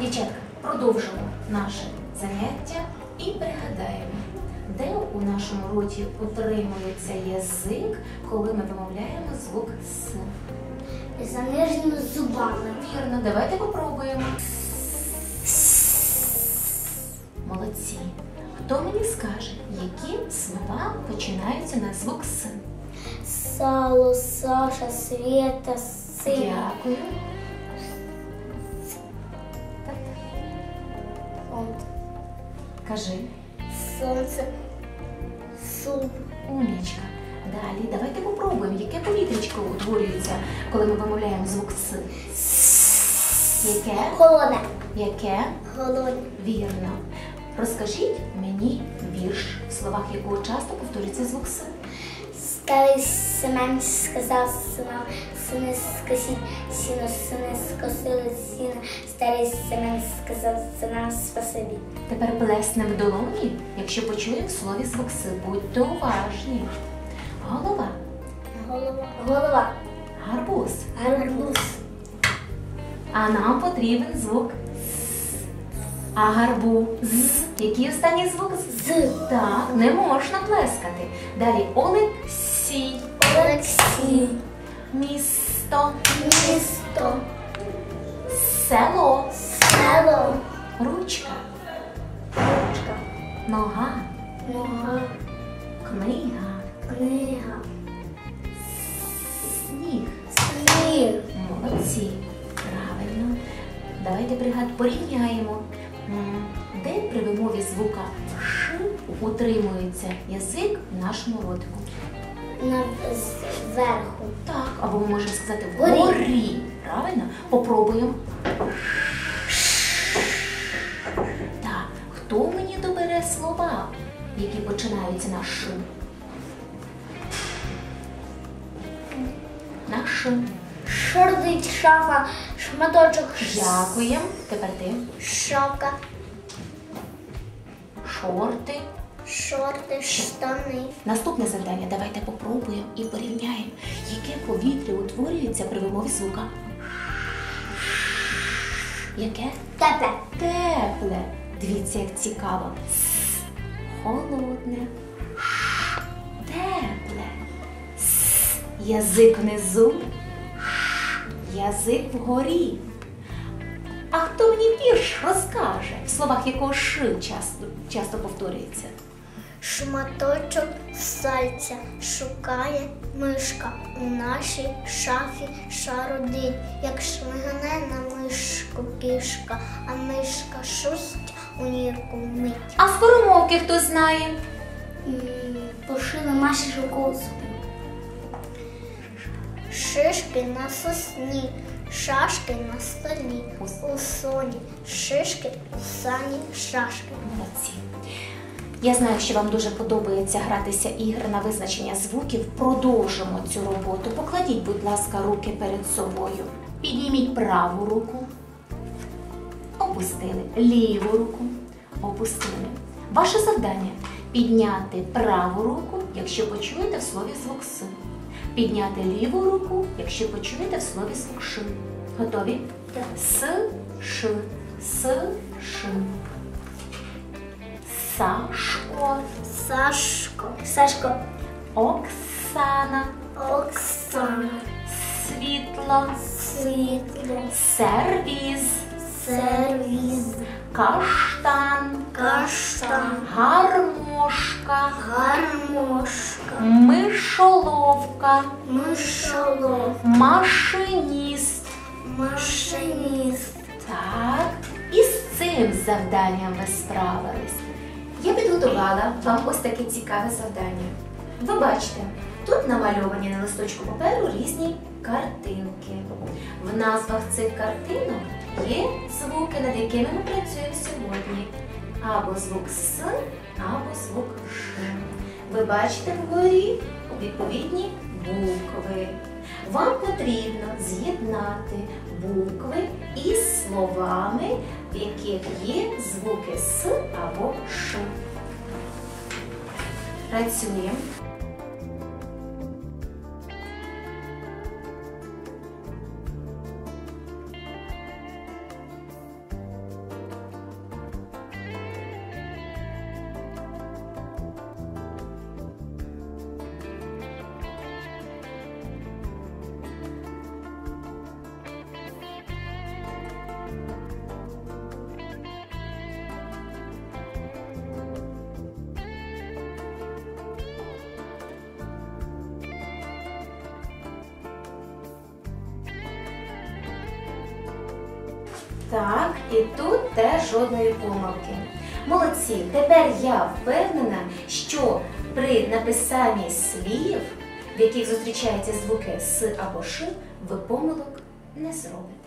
Дівчатка, продовжимо наше заняття і пригадаємо, де у нашому роті утримується язик, коли ми вимовляємо звук С. За нижніми зубами. Вірно, давайте попробуємо. Молодці. Хто мені скаже, які слова починаються на звук С? Сало, Саша, Света, син. Дякую. Кажи. Сонце. Суп. Умнічка. Далі давайте попробуємо, яке повітрячко утворюється, коли ми вимовляємо звук С. Яке? Холодне. Яке? Холодне. Вірно. Розкажіть мені вірш, в словах якого часто повторюється звук С. Старий Семен сказав синам, сини скосіть сіно, сини скосили сіно. Старий Семен сказав синам спасибі. Тепер плеснемо в долоні, якщо почуємо в слові звук С. Будьте уважні. Голова, Голова. Голова. гарбуз. Гарбуз. А нам потрібен звук С. А гарбуз. Який останній звук З? З. Так, не можна плескати. Далі Олексій, Олексій. Місто, Місто. село, Село. ручка, Ручка. нога, Нога. книга, Книга. сніг. Сніг. Молодці. Правильно. Давайте бригад порівняємо, де при вимові звука Ш утримується язик в нашому ротику. На зверху. Так, або ми можемо сказати Вгорі. вгорі. Правильно? Попробуємо. Так, хто мені добере слова, які починаються на Ш? На Ш. Шордить шафа, шматочок Дякуємо. Тепер ти. шапка, Шорти. Шорти, штани. Наступне завдання давайте попробуємо і порівняємо, яке повітря утворюється при вимові звука. Яке? Тепе. Тепле. Дивіться, як цікаво. Холодне. Тепле. Язик внизу. Язик вгорі. А хто мені вірш розкаже, в словах якого ш часто, часто повторюється? Шматочок сальця шукає мишка у нашій шафі шародить, як шмигне на мишку кішка, а мишка шусть у нірку мить. А скоромовки хто знає? Пошили Маші шовкову Шишки на сосні, шашки на столі, у соні, шишки, у сані, шашки. Молодці. Я знаю, що вам дуже подобається гратися ігри на визначення звуків. Продовжимо цю роботу. Покладіть, будь ласка, руки перед собою. Підніміть праву руку. Опустили. Ліву руку. Опустили. Ваше завдання підняти праву руку, якщо почуєте в слові звук С. Підняти ліву руку, якщо почуєте в слові звук Ш. Готові? Так. С, Ш, С, Ш. Сашко, Сашко, Сашко, Оксана, Оксана, Світло, Світло, Сервіз, сервіз, Каштан, каштан, Гармошка, гармошка, Мишоловка, мишолов, Машиніст. машиніст. Так, і з цим завданням ви справились. Я підготувала вам ось таке цікаве завдання. Ви бачите, тут намальовані на листочку паперу різні картинки. В назвах цих картинок є звуки, над якими ми працюємо сьогодні. Або звук С, або звук Ш. Ви бачите вгорі відповідні букви. Вам потрібно з'єднати букви із словами, в яких є звуки С або Ш. Працюємо. Так, і тут теж жодної помилки. Молодці, тепер я впевнена, що при написанні слів, в яких зустрічаються звуки с або ш, ви помилок не зробите.